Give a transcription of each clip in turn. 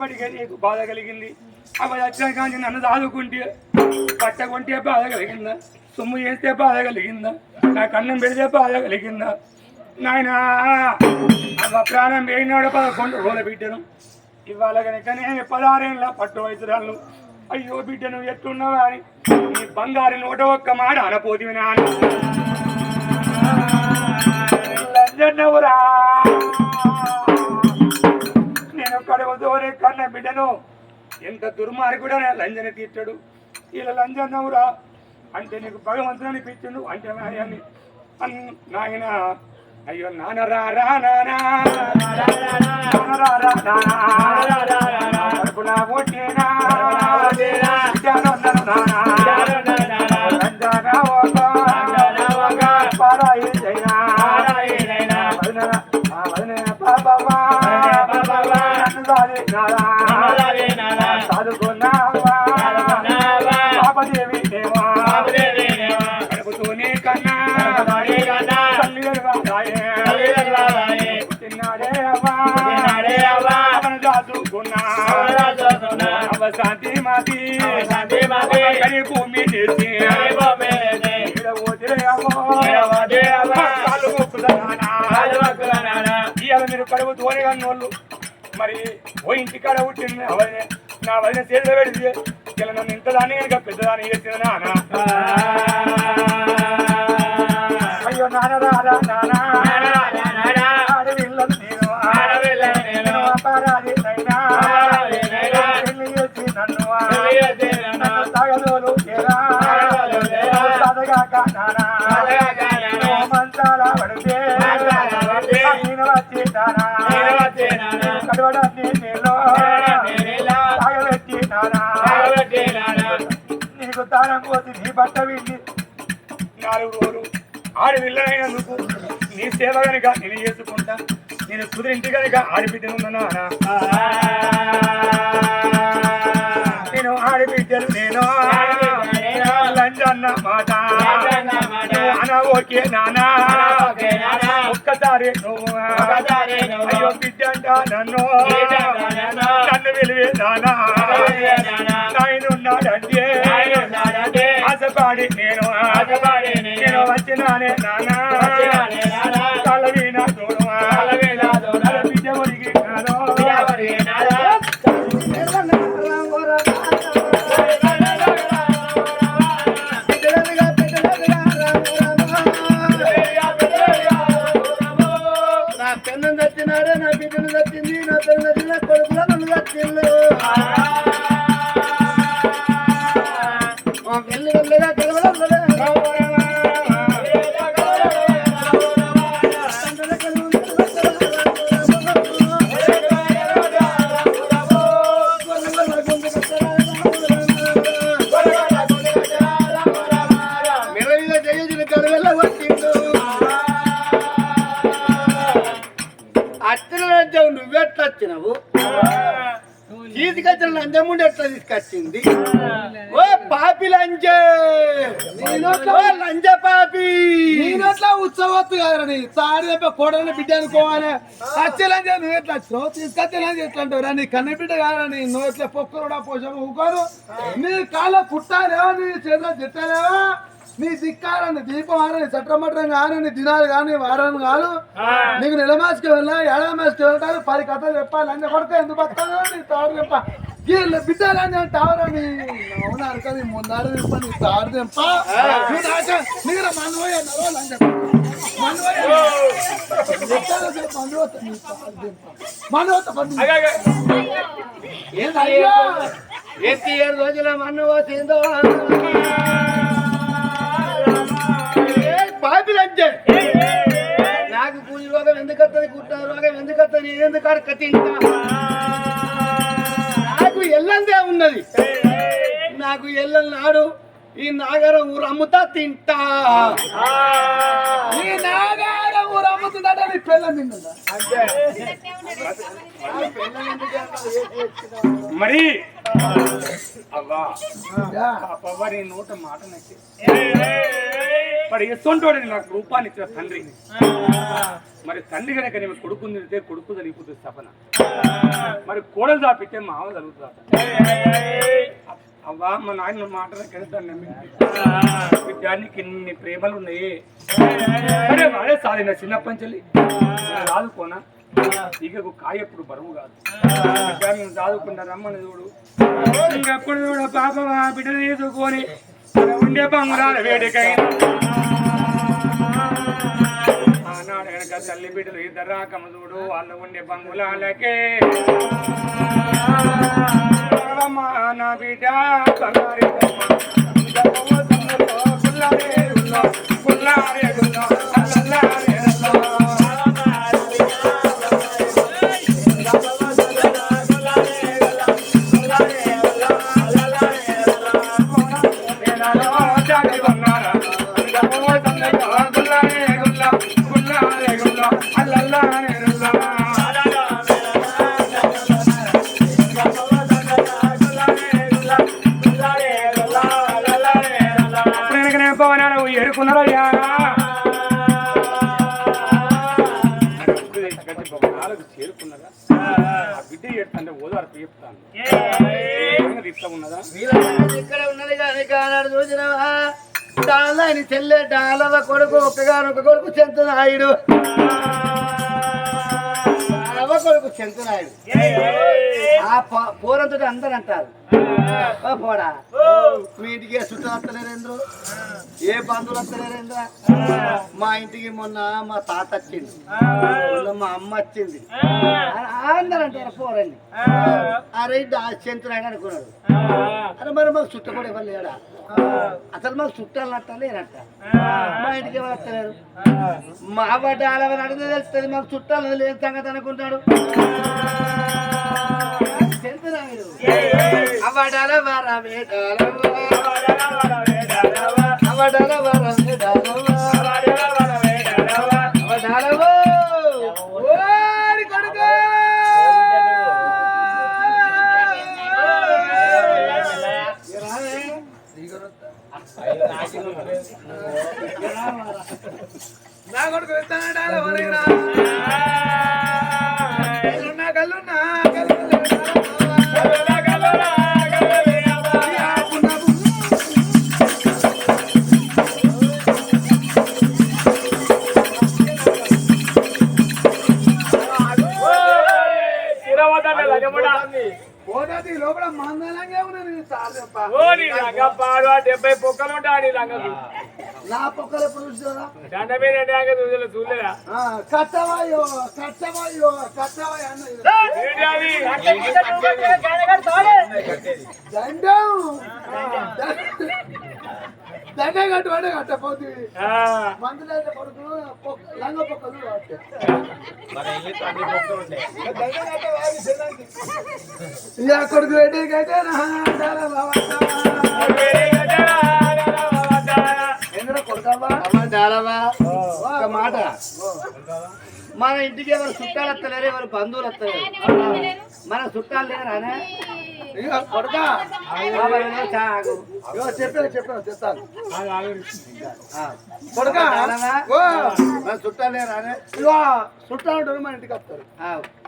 ఇప్పటికే నీకు బాధ కలిగింది. అవి వచ్చిన కానీ నన్ను దాదుకుంటే పట్ట కొంటే బాధ కలిగిందా? సొమ్ము చేస్తే బాధ కలిగిందా? నా కన్నం పెడితే బాధ కలిగిందా? నాయన ప్రాణం వేయినాడు పదకొండు రోజుల బిడ్డను. ఇవాళ కనుక నేను పదహారేళ్ళ పట్టు వయసురాలు. అయ్యో బిడ్డను ఎట్లున్నావా అని నీ బంగారు నూట ఒక్క మాట అనపోతివి నాన్న దోరే కన్న బిడ్డను ఎంత దుర్మార్గుడు లంజన తీర్చాడు. ఇలా లంజన్నవురా అంటే నీకు భగవంతుడు అనిపించిండు అంటే నాయని నాయన. అయ్యో నాన్న రా దాచుకున్నా అవ శాంతి మాది కరి భూమి చేసి మీరు కన్నోళ్ళు మరి ఓ ఇంటికాడ పుట్టింది అవనే నా వదిన చేతిలో పెడితే ఇలా నన్ను ఇంతదాన్ని కనుక పెద్దదాన్ని చేసిన నాన్న నీకు దానం నీ బట్ట విండి నాలుగు రోజులు నీ సేవ కనుక నేను చేసుకుంటా నేను కుదిరింటి కనుక ఆడిబిడ్డను నేను ఆడిబిడ్డలు నేను మాట. ఓకే నానా. ఒక్కసారి నువ్వు అయ్యో బిడ్డ నన్ను. నన్ను. విలువే నానా. నాయనున్నాడంటే. ఆశపాడి నేను. నేను. వచ్చినానే నానా. దచ్చింది నా పెన్ను దచ్చిన కొడుకుల నన్ను నువ్వెట్లా వచ్చినావు తీసుకొచ్చిన లంచముండి ఎట్లా తీసుకొచ్చింది? ఓ పాపి ఓ లంచ పాపి! నేనెట్లా ఉత్సవత్తు కదరని తాడి తప్ప కోడని బిడ్డ అనుకోవాలి. వచ్చేలంటే నువ్వు ఎట్లా వచ్చినావు? తీసుకొచ్చేలంటే ఎట్లా అంటావు నీ కన్న బిడ్డ కాదని నువ్వు ఎట్లా పొక్కరుడా పోషం ఊకోరు నీ కాళ్ళ పుట్టాలేవా నీ చేతిలో తిట్టాలేవా? నీ దిక్కారని దీపం ఆరని చట్రమట్రం కాని దినాలు కానీ వారాలు కాదు నీకు నెల మాసకి వెళ్ళా ఏడాది మాసకి వెళ్తాను పది కథలు చెప్పాలి అన్నీ కొడితే ఎందుకు పడతాను నీ తాడు తెంప. వీళ్ళ బిడ్డలని అంటావురా నీ? అవునా అనుకని ముందారు తెంప నీ తాడు తెంప. నాక మనవయ్య నడవాలి అని చెప్ప మనవయ్య మనవత నీ తాడు తెంప. మనవత పది ఏందయ్యా ఎత్తి ఏడు రోజుల మన్ను పోసిందో ఏ పాపి లంచే నాకు కూలి రోగం ఎందుకు వస్తుంది కుట్ట రోగం ఎందుకు వస్తుంది నేను ఎందుకు అడక తింటా నాకు ఎల్లందే ఉన్నది. నాకు ఎల్లని నాడు ఈ నాగరం ఊరు అమ్ముతా తింటా. నీ నాగార ఊరు అమ్ముతుందట నీ పిల్ల నిన్నదా మరి అవ్వా యా. పాపవ్వ నీ నోట మాట నచ్చి. మరి ఎస్తుంటోడని నాకు రూపాన్ని ఇచ్చిన తండ్రి. మరి తండ్రి కనుక నేను కొడుకు తిరిగితే కొడుకు జరిగిపోతుంది సపన మరి కోడలు దాపితే మామ జరుగుతుంది అవ్వా మా నాయన మాట కలుతాను బిడ్డానికి ఇన్ని ప్రేమలు ఉన్నాయి. సరే వాడే సాధిన చిన్నప్పటి నుంచి. రాదుకోనా? ఇకకు దిగకు కాయప్పుడు బరువు కాదు. బిడ్డని దాదుకుంటా రమ్మని చూడు. ఇంకప్పుడు చూడు పాప మా తీసుకొని ఉండే బంగారాల వేడికైనా. ఆనాడు కనుక తల్లి బిడ్డలు ఇద్దరు రాకమ చూడు వాళ్ళు ఉండే బంగులాలకే. నా బిడ్డ? బంగారి గుల్లారే గుల్లో గుల్లారే ఎరుకున్నారయ్యా చేరుకున్నదా బిడ్డ ఏడుతుంటే ఓదార్పు చెప్తాను ఇట్లా ఉన్నదా ఇక్కడ ఉన్నది కానీ కానాడు చూసినవా డాలని చెల్లె డాలవ కొడుకు ఒక్కగానొక్క కొడుకు చెంతనాయుడు డాలవ కొడుకు చెంతనాయుడు ఆ పో- పోరంతో అందరు అంటారు పోడా మీ ఇంటికి ఏ చుట్టాలు వస్తలేరేంద్రు ఏ బంధువులు వస్తలేరేంద్ర మా ఇంటికి మొన్న మా తాత వచ్చింది మొన్న మా అమ్మ వచ్చింది. అందరు అంటారు పోరండి. అరే చెంతునాయుడు అనుకున్నాడు. అరే మరి మాకు చుట్ట కూడా ఎవరు లేడా అసలు మాకు చుట్టాలు నట్ట లేనట్ట మా ఇంటికి ఎవరు వస్తలేరు? మా బట్ట అలవని అడిగితే తెలుస్తుంది మాకు చుట్టాలు లేని సంగతి అనుకుంటాడు. అవడాల వరమే డాలవ వరమే నా కొడుకు వెళ్తానడా ఎవరైనా పొక్కలు ఉంటాయి లంగలు నా పొక్కలు ఎప్పుడు చూసారా దండ మీద ఎండాక చూడలే చూడలేదా కట్టవాయో కట్టవాయో కట్టవాయో దండం. దండం కట్టపోతుంది మందులు అయితే కొడుకులు పొక్క- లంగ పొక్కలు కొడుకు నా ఒక మాట. మన ఇంటికి ఎవరు చుట్టాలు వస్తలేరు ఎవరు బంధువులు వస్తలేరు. మన చుట్టాలు? ఓ. మన చుట్టాలు లేరానే ఇగో చుట్టాలు ఉంటారు మన ఇంటికి వస్తారు.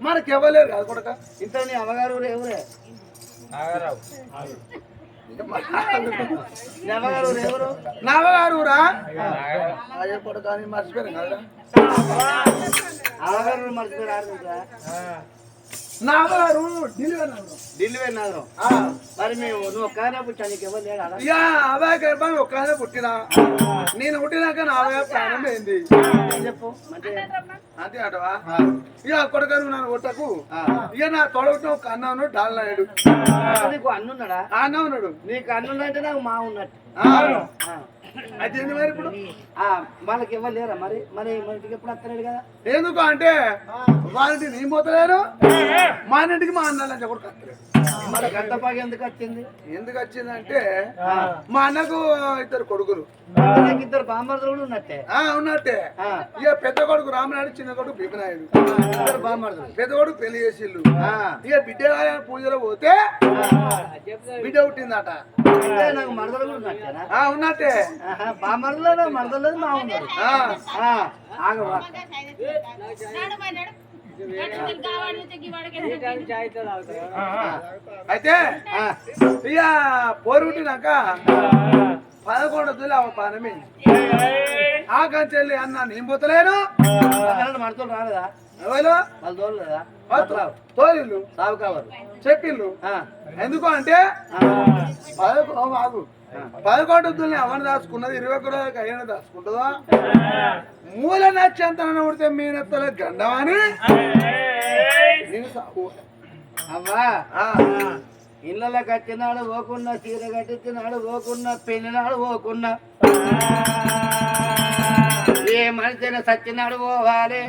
మనకి ఇవ్వలేరు కదా కొడుక? ఇంత నీ అమ్మగారు ఊరు ఎవరే అమ్మగారు ఊరు ఎవరు నావగారు రా అయ్యే కొడుక అని మర్చిపోయాను కదా అమ్మగారు వెళ్ళాను ఢిల్లీ వెళ్ళినారు ఆ, మరి మేము నువ్వు ఒక్కనే పుట్టా నీకు ఎవరు లేడా ఇక అవే గర్భం ఒక్కనే పుట్టినా. నేను పుట్టినాక నావగా ప్రాణం అయింది చెప్పు? అంతే అంటవా ఇక కొడుకను నన్ను కొట్టకు. ఇక నా తొడగటం ఒక అన్నాను డాలనాయుడు. నీకు అన్నున్నాడా? ఆ అన్న ఉన్నాడు. నీకు అన్నుందంటే నాకు మా ఉన్నట్టు. మరి ఇప్పుడు? ఆ, వాళ్ళకి ఇవ్వలేరా మరి? మరి మన ఇంటికి ఎప్పుడు వస్తలేడు కదా? ఎందుకు అంటే వాళ్ళకి నేను పోతలేను మా ఇంటికి మా అన్న లంచ కొడుకు మరి గంటపాకి ఎందుకు వచ్చింది? ఎందుకు వచ్చిందంటే మా అన్నకు ఇద్దరు కొడుకులు. ఇద్దరు బామ్మర్దులు కూడా ఉన్నట్టే. ఆ ఉన్నట్టే. ఇక పెద్ద కొడుకు రామనాయుడు చిన్న కొడుకు భీమనాయుడు. ఇద్దరు బామ్మర్దులు. పెద్ద కొడుకు పెళ్ళి ఆ, ఇక బిడ్డ పూజలో పోతే బిడ్డ పుట్టిందట. అంటే నాకు మరదలు కూడా ఉన్నట్టే. బామ్మర్దులు మరదలు మా ఉన్నారు. ఆ. ఆ, ఆగవా? అయితే ఇక పోరు పుట్టినాక పదకొండు వద్దులే అవ పానమే. ఆ కంచెల్లి అన్న నేను పోతలేను. మరదలు రాలేదా ఎవరు? వాళ్ళు తోలలేదా తోలిళ్ళు సాగు కావాలి చెప్పిళ్ళు ఆ, ఎందుకు అంటే ఆ, పదకొ ఆగు. పదకొండు వద్దుల్ని అవన్నీ దాచుకున్నది ఇరవై కూడా అయ్యన దాచుకుంటుందా? మూల నచ్చంతన ఉడితే మీ నెత్తల గండమని అవ్వా ఆ, ఇళ్ళలో కట్టినాడు పోకున్నా చీర కట్టించినాడు పోకున్నా పెళ్ళినాడు పోకున్నా. ఏ మనిషిని సచ్చినాడు పోవాలి.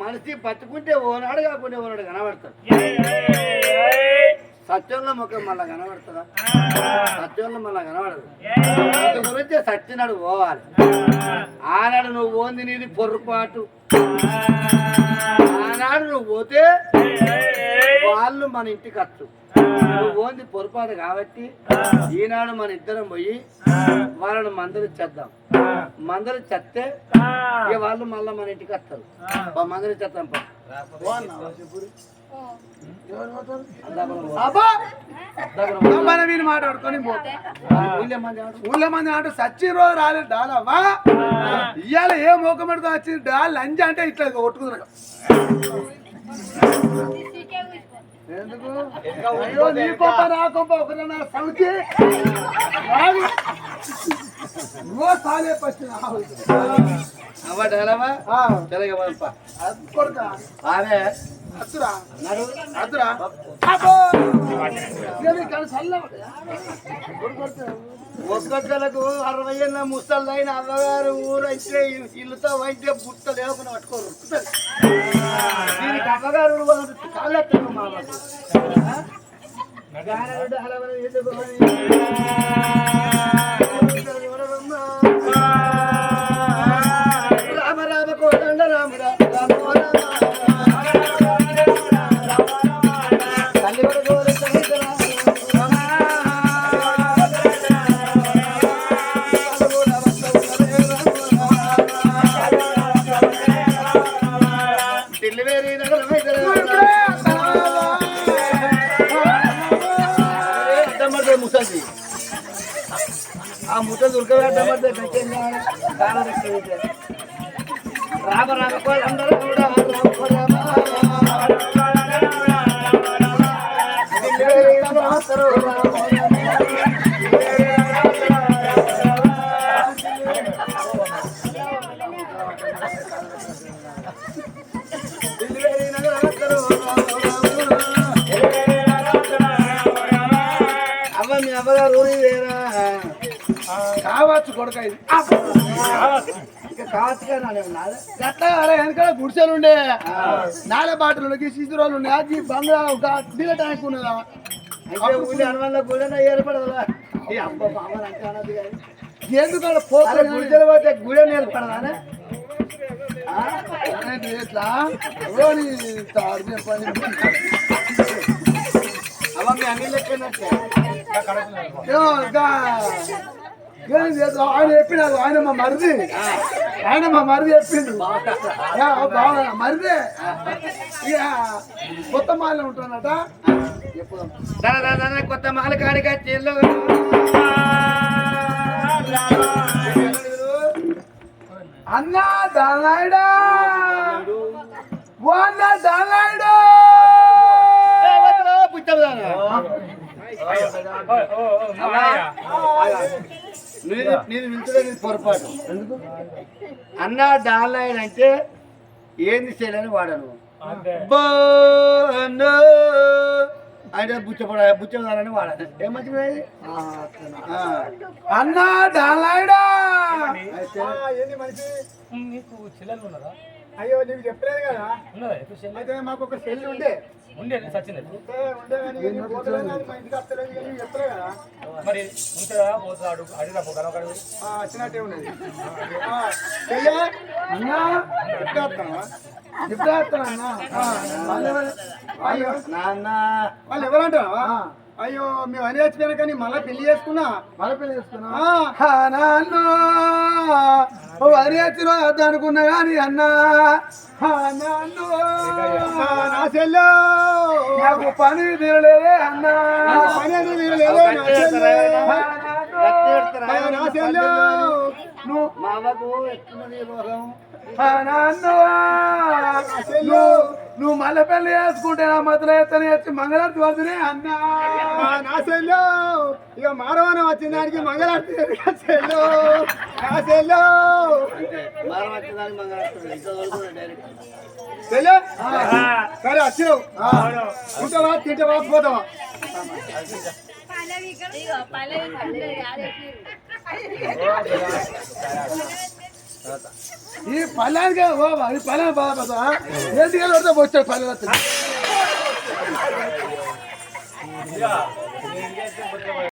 మనిషి బతుకుంటే ఓనాడు కాకుండా ఓనాడు కనబడతాడు. సత్యంలో ముఖం మళ్ళా కనబడుతుందా? సత్యంలో మళ్ళా కనబడదు. అందు గురించి సత్యనాడు పోవాలి. ఆనాడు నువ్వు ఓంది నీది పొర్రుపాటు ఆనాడు నువ్వు పోతే వాళ్ళు మన ఇంటికి వచ్చు నువ్వు ఓంది పొరపాటు కాబట్టి ఈనాడు మన ఇద్దరం పోయి వాళ్ళని మందలు చేద్దాం. మందలు చెత్తే ఇక వాళ్ళు మళ్ళీ మన ఇంటికి వస్తారు. మందలు చెత్తాం పో. మనం అబ్బా మన వీళ్ళు మాట్లాడుకొని పోతా ఊళ్ళో మంది ఆట సచ్చి రోజు రాలేదు డాలవ్వా ఇవాళ ఏ మోకం పెడుతూ వచ్చింది డాల్ లంజ అంటే ఇట్లా కొట్టుకున్నాడు ఎందుకు? అయ్యో నీ కొంప నా కొంప ఒకరి నా సౌతి సాలే పచ్చిన ఒక్కొక్కలకు అరవై ఏళ్ళ ముసళ్ళైన అవ్వగారు ఊరైతే ఇల్లుతో వైద్య బుట్ట లేకుండా పట్టుకోరు. దీనికి అవ్వగారు కాళ్ళెత్తారు మా వాళ్ళు. ఆ ముసలి రామ రామ కూడా కొడుక ఇది వెనకాల గుడిసెలు ఉండే. నాల బాటలకి శిశురాలు ఉండే అది బంగ్లా ఒక నీళ్ళ ట్యాంక్ ఉన్నదా? ఏర్పడదా పోతే గుడిసెలు గుడి ఎట్లా? అన్ని ఏం చేద్దాం? ఆయన చెప్పినాడు ఆయన మా మరిది ఆయన మా మరిది చెప్పిండు యా, బాగా మరిదే ఇక కొత్త మాల తన కొత్త మాల కాడికి చెల్లు అన్న దానాయుడా ఓ అన్న దానాయుడు నీది నిల్చుడే నీది పొరపాటు. అన్న డాన్లైన్ అంటే ఏంది చేయలేని వాడను. అంటే బుచ్చపడ బుచ్చదారని వాడాలి. ఏం మంచిది. అన్న డాలాయిడా అయితే నీకు చెల్లెలు ఉన్నారా అయ్యో నీకు చెప్పలేదు కదా? అయితే మాకు ఒక సెల్ ఉండే. ఉండే సచింది ఏ, ఉండే కానీ ఇక నీ పోతలేదు కానీ మా ఇంటికి వస్తలేదు కానీ నీకు చెప్పలే కదా? మరి ఉంటుందా? పోతా అడుగు. అడిగిరా పోగల ఒకడు ఆ, వచ్చినట్టే చెల్లె అన్న. వాళ్ళు ఎవరంటావా అయ్యో మేము అని చచ్చిపోయినా కానీ మళ్ళీ పెళ్ళి చేసుకున్నా? మళ్ళీ పెళ్ళి చేసుకున్నా? వరి ఎత్తిన అనుకున్నా కానీ అన్న. నా నాకు పని తీరలేదే అన్న. పని అనేది మీరు లేదు నా సెల్లు హా, నాన్న. ఆ, నా సెల్లు నువ్వు నువ్వు మళ్ళీ పెళ్ళి చేసుకుంటే నా మధ్యలో ఎత్తని వచ్చి మంగళారతి వదిలే అన్న. నా సెల్లు ఇక మారవాన వచ్చిన దానికి మంగళారతి సెల్లు నా సెల్లు సరే వచ్చినావు. ఉంటావా తింటావా పోతావా పల్లవి పల్లవి ఈ పల్లెనికి ఓ ఈ పల్లెని బాధపడతా ఏంటి పడితే వచ్చాడు పల్లె ఇక